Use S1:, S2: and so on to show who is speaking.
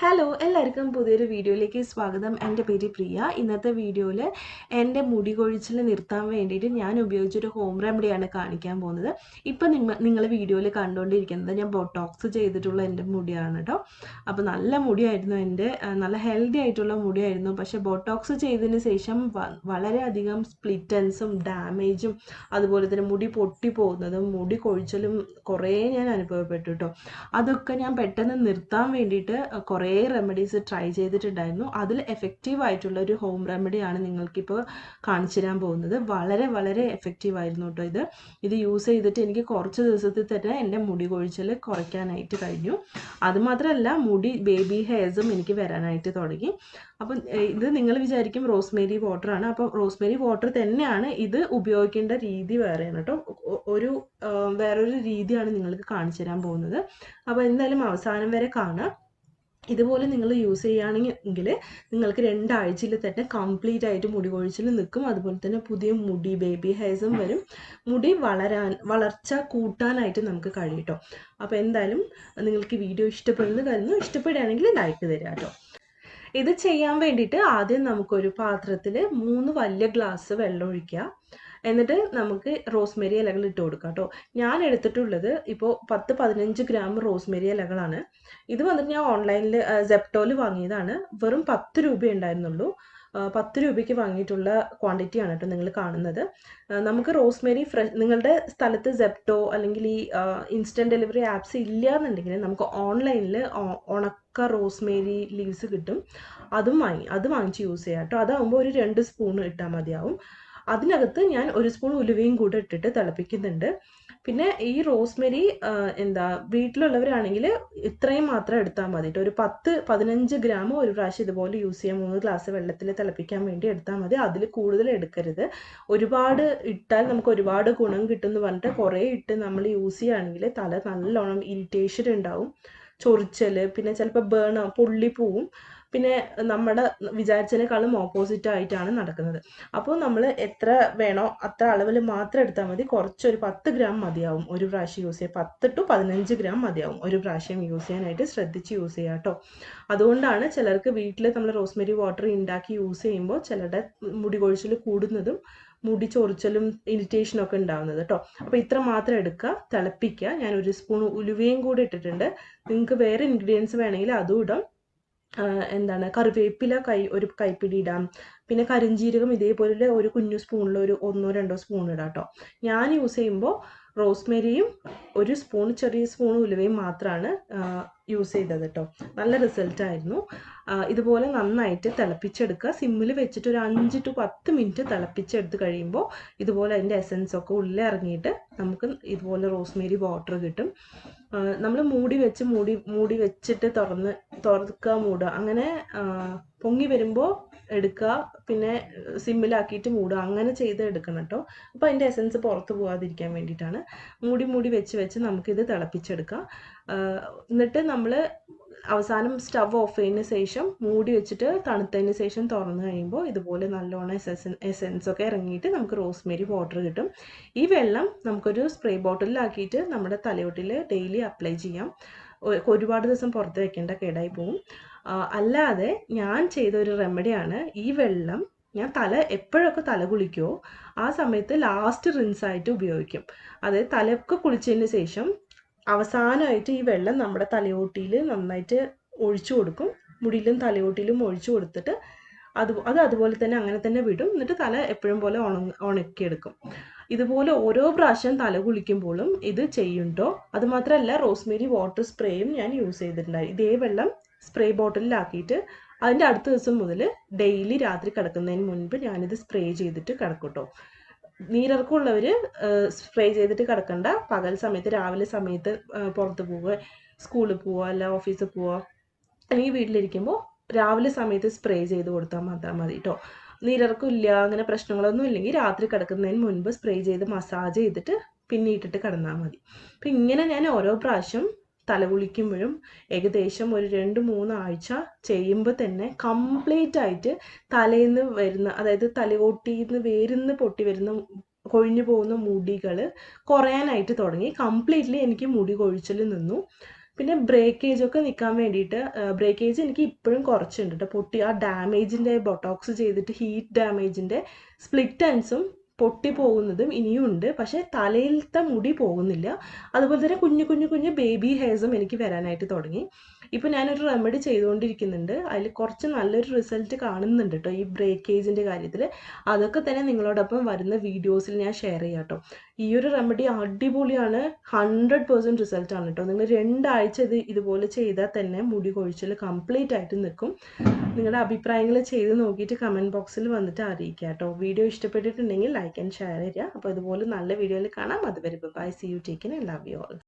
S1: Hello എല്ലാവർക്കും പുതിയൊരു വീഡിയോയിലേക്ക് സ്വാഗതം. എന്റെ പേര് പ്രിയ. ഇന്നത്തെ വീഡിയോയിൽ എന്റെ മുടി കൊഴിച്ചിൽ നിർത്താൻ വേണ്ടിയിട്ട് ഞാൻ ഉപയോഗിച്ചൊരു ഹോം റെമഡിയാണ് കാണിക്കാൻ പോകുന്നത്. ഇപ്പം നിങ്ങൾ നിങ്ങൾ വീഡിയോയിൽ കണ്ടുകൊണ്ടിരിക്കുന്നത് ഞാൻ ബോട്ടോക്സ് ചെയ്തിട്ടുള്ള എന്റെ മുടിയാണ് കേട്ടോ അപ്പോൾ നല്ല മുടിയായിരുന്നു എന്റെ നല്ല ഹെൽത്തി ആയിട്ടുള്ള മുടിയായിരുന്നു. പക്ഷേ ബോട്ടോക്സ് ചെയ്തതിന് ശേഷം വളരെയധികം സ്പ്ലിറ്റൻസും ഡാമേജും അതുപോലെ തന്നെ മുടി പൊട്ടി പോകുന്നതും മുടി കൊഴിച്ചലും കുറേ ഞാൻ അനുഭവപ്പെട്ടു കേട്ടോ അതൊക്കെ ഞാൻ പെട്ടെന്ന് നിർത്താൻ വേണ്ടിയിട്ട് കുറേ റെമഡീസ് ട്രൈ ചെയ്തിട്ടുണ്ടായിരുന്നു. അതിൽ എഫക്റ്റീവ് ആയിട്ടുള്ള ഒരു ഹോം റെമഡിയാണ് നിങ്ങൾക്കിപ്പോൾ കാണിച്ചു തരാൻ പോകുന്നത്. വളരെ വളരെ എഫക്റ്റീവ് ആയിരുന്നു കേട്ടോ ഇത്. ഇത് യൂസ് ചെയ്തിട്ട് എനിക്ക് കുറച്ച് ദിവസത്തിൽ തന്നെ എന്റെ മുടി കൊഴിച്ചൽ കുറയ്ക്കാനായിട്ട് കഴിഞ്ഞു. അതുമാത്രമല്ല മുടി ബേബി ഹെയർസും എനിക്ക് വരാനായിട്ട് തുടങ്ങി. അപ്പം ഇത് നിങ്ങൾ വിചാരിക്കും റോസ്മേരി വാട്ടർ ആണ്. അപ്പോൾ റോസ്മേരി വാട്ടർ തന്നെയാണ് ഇത് ഉപയോഗിക്കേണ്ട രീതി വേറെയാണ് കേട്ടോ. ഒരു വേറൊരു രീതിയാണ് നിങ്ങൾക്ക് കാണിച്ചു തരാൻ പോകുന്നത്. അപ്പോൾ എന്തായാലും അവസാനം വരെ കാണാം. ഇതുപോലെ നിങ്ങൾ യൂസ് ചെയ്യുകയാണെങ്കിൽ നിങ്ങൾക്ക് രണ്ടാഴ്ചയിൽ തന്നെ കംപ്ലീറ്റ് ആയിട്ട് മുടി കൊഴിച്ചിൽ നിൽക്കും. അതുപോലെ തന്നെ പുതിയ മുടി ബേബി ഹെയർസും വരും. മുടി വളരാൻ വളർച്ച കൂട്ടാനായിട്ട് നമുക്ക് കഴിയും കേട്ടോ അപ്പോൾ എന്തായാലും നിങ്ങൾക്ക് വീഡിയോ ഇഷ്ടപ്പെടുന്നു കരുതുന്നു ഇഷ്ടപ്പെടുകയാണെങ്കിൽ ലൈക്ക് തരാം കേട്ടോ ഇത് ചെയ്യാൻ വേണ്ടിയിട്ട് ആദ്യം നമുക്കൊരു പാത്രത്തിൽ മൂന്ന് വലിയ ഗ്ലാസ് വെള്ളം ഒഴിക്കുക. എന്നിട്ട് നമുക്ക് റോസ്മെരി ഇലകൾ ഇട്ട് കൊടുക്കാം കേട്ടോ ഞാൻ എടുത്തിട്ടുള്ളത് ഇപ്പോൾ പത്ത് പതിനഞ്ച് ഗ്രാം റോസ്മെരി ഇലകളാണ്. ഇത് വന്നിട്ട് ഞാൻ ഓൺലൈനിൽ സെപ്റ്റോയിൽ വാങ്ങിയതാണ്. വെറും പത്ത് രൂപ ഉണ്ടായിരുന്നുള്ളൂ. പത്ത് രൂപയ്ക്ക് വാങ്ങിയിട്ടുള്ള ക്വാണ്ടിറ്റിയാണ് കേട്ടോ നിങ്ങൾ കാണുന്നത്. നമുക്ക് റോസ്മെരി ഫ്രഷ് നിങ്ങളുടെ സ്ഥലത്ത് സെപ്റ്റോ അല്ലെങ്കിൽ ഈ ഇൻസ്റ്റന്റ് ഡെലിവറി ആപ്സ് ഇല്ല എന്നുണ്ടെങ്കിൽ നമുക്ക് ഓൺലൈനിൽ ഉണക്ക റോസ്മേരി ലീവ്സ് കിട്ടും. അതും വാങ്ങി അത് വാങ്ങിച്ച് യൂസ് ചെയ്യാം കേട്ടോ അതാകുമ്പോൾ ഒരു രണ്ട് സ്പൂൺ ഇട്ടാൽ മതിയാവും. അതിനകത്ത് ഞാൻ ഒരു സ്പൂൺ ഉലുവയും കൂടെ ഇട്ടിട്ട് തിളപ്പിക്കുന്നുണ്ട്. പിന്നെ ഈ റോസ്മെരി എന്താ വീട്ടിലുള്ളവരാണെങ്കിൽ ഇത്രയും മാത്രം എടുത്താൽ മതി. ഒരു പത്ത് പതിനഞ്ച് ഗ്രാം ഒരു പ്രാവശ്യം ഇതുപോലെ യൂസ് ചെയ്യാം മൂന്ന് ഗ്ലാസ് വെള്ളത്തിൽ തിളപ്പിക്കാൻ വേണ്ടി എടുത്താൽ മതി. അതിൽ കൂടുതൽ എടുക്കരുത്. ഒരുപാട് ഇട്ടാൽ നമുക്ക് ഒരുപാട് ഗുണം കിട്ടും എന്ന് പറഞ്ഞിട്ട് കുറേ ഇട്ട് നമ്മൾ യൂസ് ചെയ്യുകയാണെങ്കിൽ തല നല്ലോണം ഇറിറ്റേഷൻ ഉണ്ടാവും. ചൊറിച്ചൽ പിന്നെ ചിലപ്പോൾ ബേൺ പൊള്ളി പോവും പിന്നെ നമ്മുടെ വിചാരിച്ചതിനേക്കാളും ഓപ്പോസിറ്റ് ആയിട്ടാണ് നടക്കുന്നത്. അപ്പോൾ നമ്മൾ എത്ര വേണോ അത്ര അളവിൽ മാത്രം എടുത്താൽ മതി. കുറച്ചൊരു പത്ത് ഗ്രാം മതിയാവും. ഒരു പ്രാവശ്യം യൂസ് ചെയ്യാൻ പത്ത് ടു പതിനഞ്ച് ഗ്രാം മതിയാവും. ഒരു പ്രാവശ്യം യൂസ് ചെയ്യാനായിട്ട് ശ്രദ്ധിച്ച് യൂസ് ചെയ്യുക കേട്ടോ അതുകൊണ്ടാണ് ചിലർക്ക് വീട്ടിൽ നമ്മൾ റോസ്മെരി വാട്ടർ ഉണ്ടാക്കി യൂസ് ചെയ്യുമ്പോൾ ചിലരുടെ മുടി കൊഴിച്ചിൽ കൂടുന്നതും മുടി ചൊറിച്ചലും ഇറിറ്റേഷനും ഒക്കെ ഉണ്ടാവുന്നത് കേട്ടോ അപ്പോൾ ഇത്ര മാത്രം എടുക്കുക തിളപ്പിക്കുക. ഞാൻ ഒരു സ്പൂൺ ഉലുവയും കൂടി ഇട്ടിട്ടുണ്ട്. നിങ്ങൾക്ക് വേറെ ഇൻഗ്രീഡിയൻസ് വേണമെങ്കിൽ അതും ഇടാം. എന്താണ് കറിവേപ്പില കൈ ഒരു കൈപ്പിടി ഇടാം. പിന്നെ കരിഞ്ജീരകം ഇതേപോലെ ഒരു കുഞ്ഞു സ്പൂണിൽ ഒരു ഒന്നോ രണ്ടോ സ്പൂൺ ഇടാം കേട്ടോ. ഞാൻ യൂസ് ചെയ്യുമ്പോൾ റോസ്മേരിയും ഒരു സ്പൂൺ ചെറിയ സ്പൂൺ ഉലുവയും മാത്രമാണ് യൂസ് ചെയ്തത് കേട്ടോ. നല്ല റിസൾട്ട് ആയിരുന്നു. ഇതുപോലെ നന്നായിട്ട് തിളപ്പിച്ചെടുക്കുക. സിമ്മിൽ വെച്ചിട്ട് ഒരു അഞ്ച് ടു പത്ത് മിനിറ്റ് തിളപ്പിച്ചെടുത്ത് കഴിയുമ്പോൾ ഇതുപോലെ അതിന്റെ എസൻസ് ഒക്കെ ഉള്ളിൽ ഇറങ്ങിയിട്ട് നമുക്ക് ഇതുപോലെ റോസ്മേരി വാട്ടർ കിട്ടും. നമ്മൾ മൂടി വെച്ച് മൂടി മൂടി വെച്ചിട്ട് തുറന്ന് തുറക്കുക മൂടുക. അങ്ങനെ പൊങ്ങി വരുമ്പോൾ എടുക്കുക പിന്നെ സിമ്മിലാക്കിയിട്ട് മൂടുക അങ്ങനെ ചെയ്ത് എടുക്കണം കേട്ടോ അപ്പോൾ അതിന്റെ എസൻസ് പുറത്ത് പോകാതിരിക്കാൻ വേണ്ടിയിട്ടാണ്. മൂടി മൂടി വെച്ച് വെച്ച് നമുക്കിത് തിളപ്പിച്ചെടുക്കാം. എന്നിട്ട് നമ്മൾ അവസാനം സ്റ്റവ് ഓഫ് ചെയ്തതിന് ശേഷം മൂടി വെച്ചിട്ട് തണുത്തതിന് ശേഷം തുറന്നു കഴിയുമ്പോൾ ഇതുപോലെ നല്ലോണം എസൻ എസൻസ് ഒക്കെ ഇറങ്ങിയിട്ട് നമുക്ക് റോസ്മേരി വാട്ടർ കിട്ടും. ഈ വെള്ളം നമുക്കൊരു സ്പ്രേ ബോട്ടിലാക്കിയിട്ട് നമ്മുടെ തലയോട്ടിൽ ഡെയിലി അപ്ലൈ ചെയ്യാം. ഒരുപാട് ദിവസം പുറത്ത് വെക്കേണ്ട കേടായി പോവും. അല്ലാതെ ഞാൻ ചെയ്ത ഒരു റെമഡിയാണ് ഈ വെള്ളം ഞാൻ തല എപ്പോഴൊക്കെ തല കുളിക്കുമോ ആ സമയത്ത് ലാസ്റ്റ് റിൻസ് ആയിട്ട് ഉപയോഗിക്കും. അതായത് തലയൊക്കെ കുളിച്ചതിന് ശേഷം അവസാനമായിട്ട് ഈ വെള്ളം നമ്മുടെ തലയോട്ടിയിൽ നന്നായിട്ട് ഒഴിച്ചു കൊടുക്കും. മുടിയിലും തലയോട്ടിയിലും ഒഴിച്ചു കൊടുത്തിട്ട് അത് അത് അതുപോലെ തന്നെ അങ്ങനെ തന്നെ വിടും. എന്നിട്ട് തല എപ്പോഴും പോലെ ഉണ ഉണക്കിയെടുക്കും. ഇതുപോലെ ഓരോ പ്രാവശ്യം തല കുളിക്കുമ്പോഴും ഇത് ചെയ്യുണ്ടോ അത് മാത്രമല്ല റോസ്മേരി വാട്ടർ സ്പ്രേയും ഞാൻ യൂസ് ചെയ്തിട്ടുണ്ടായി ഇതേ വെള്ളം സ്പ്രേ ബോട്ടിലാക്കിയിട്ട് അതിന്റെ അടുത്ത ദിവസം മുതൽ ഡെയിലി രാത്രി കിടക്കുന്നതിന് മുൻപ് ഞാനിത് സ്പ്രേ ചെയ്തിട്ട് കിടക്കട്ടോ. കേട്ടോ നീരിറക്കമുള്ളവർ സ്പ്രേ ചെയ്തിട്ട് കിടക്കണ്ട. പകൽ സമയത്ത് രാവിലെ സമയത്ത് പുറത്ത് പോവുക സ്കൂളിൽ പോവുക അല്ല ഓഫീസിൽ പോവുക അല്ലെങ്കിൽ വീട്ടിലിരിക്കുമ്പോൾ രാവിലെ സമയത്ത് സ്പ്രേ ചെയ്ത് കൊടുത്താൽ മാത്രം മതി കേട്ടോ നീരിറക്കം ഇല്ല അങ്ങനെ പ്രശ്നങ്ങളൊന്നും ഇല്ലെങ്കിൽ രാത്രി കിടക്കുന്നതിന് മുൻപ് സ്പ്രേ ചെയ്ത് മസാജ് ചെയ്തിട്ട് പിന്നെ ഇട്ടിട്ട് കിടന്നാൽ മതി. അപ്പം ഇങ്ങനെ ഞാൻ ഓരോ പ്രാവശ്യം തല കുളിക്കുമ്പോഴും ഏകദേശം ഒരു രണ്ട് മൂന്ന് ആഴ്ച ചെയ്യുമ്പോൾ തന്നെ കംപ്ലീറ്റ് ആയിട്ട് തലേന്ന് വരുന്ന അതായത് തലയോട്ടിയിൽ നിന്ന് വേരുന്ന് പൊട്ടി വരുന്ന കൊഴിഞ്ഞു പോകുന്ന മുടികൾ കുറയാനായിട്ട് തുടങ്ങി. കംപ്ലീറ്റ്ലി എനിക്ക് മുടി കൊഴിച്ചിൽ നിന്നു. പിന്നെ ബ്രേക്കേജ് ഒക്കെ നിൽക്കാൻ വേണ്ടിയിട്ട് ബ്രേക്കേജ് എനിക്ക് ഇപ്പോഴും കുറച്ചുണ്ട് കേട്ടോ പൊട്ടി ആ ഡാമേജിന്റെ ബൊട്ടോക്സ് ചെയ്തിട്ട് ഹീറ്റ് ഡാമേജിന്റെ സ്പ്ലിറ്റ് എൻസും പൊട്ടി പോകുന്നതും ഇനിയും ഉണ്ട് പക്ഷേ തലയിലത്തെ മുടി പോകുന്നില്ല. അതുപോലെ തന്നെ കുഞ്ഞു കുഞ്ഞു കുഞ്ഞു ബേബി ഹെയർസും എനിക്ക് വരാനായിട്ട് തുടങ്ങി. ഇപ്പോൾ ഞാനൊരു റെമഡി ചെയ്തുകൊണ്ടിരിക്കുന്നുണ്ട്. അതിൽ കുറച്ച് നല്ലൊരു റിസൾട്ട് കാണുന്നുണ്ട് കേട്ടോ ഈ ബ്രേക്കേജിന്റെ കാര്യത്തിൽ അതൊക്കെ തന്നെ നിങ്ങളോടൊപ്പം വരുന്ന വീഡിയോസിൽ ഞാൻ ഷെയർ ചെയ്യാം കേട്ടോ ഈ ഒരു റെമഡി അടിപൊളിയാണ്. ഹൺഡ്രഡ് പേഴ്സന്റ് റിസൾട്ടാണ് കേട്ടോ നിങ്ങൾ രണ്ടാഴ്ച ഇത് ഇതുപോലെ ചെയ്താൽ തന്നെ മുടി കൊഴിച്ചിൽ കംപ്ലീറ്റ് ആയിട്ട് നിൽക്കും. നിങ്ങളുടെ അഭിപ്രായങ്ങൾ ചെയ്ത് നോക്കിയിട്ട് കമന്റ് ബോക്സിൽ വന്നിട്ട് അറിയിക്കാം കേട്ടോ വീഡിയോ ഇഷ്ടപ്പെട്ടിട്ടുണ്ടെങ്കിൽ ലൈക്ക് ആൻഡ് ഷെയർ ചെയ്യുക അപ്പോൾ ഇതുപോലെ നല്ല വീഡിയോയിൽ കാണാം. അതുവരെ bye see you take care love you all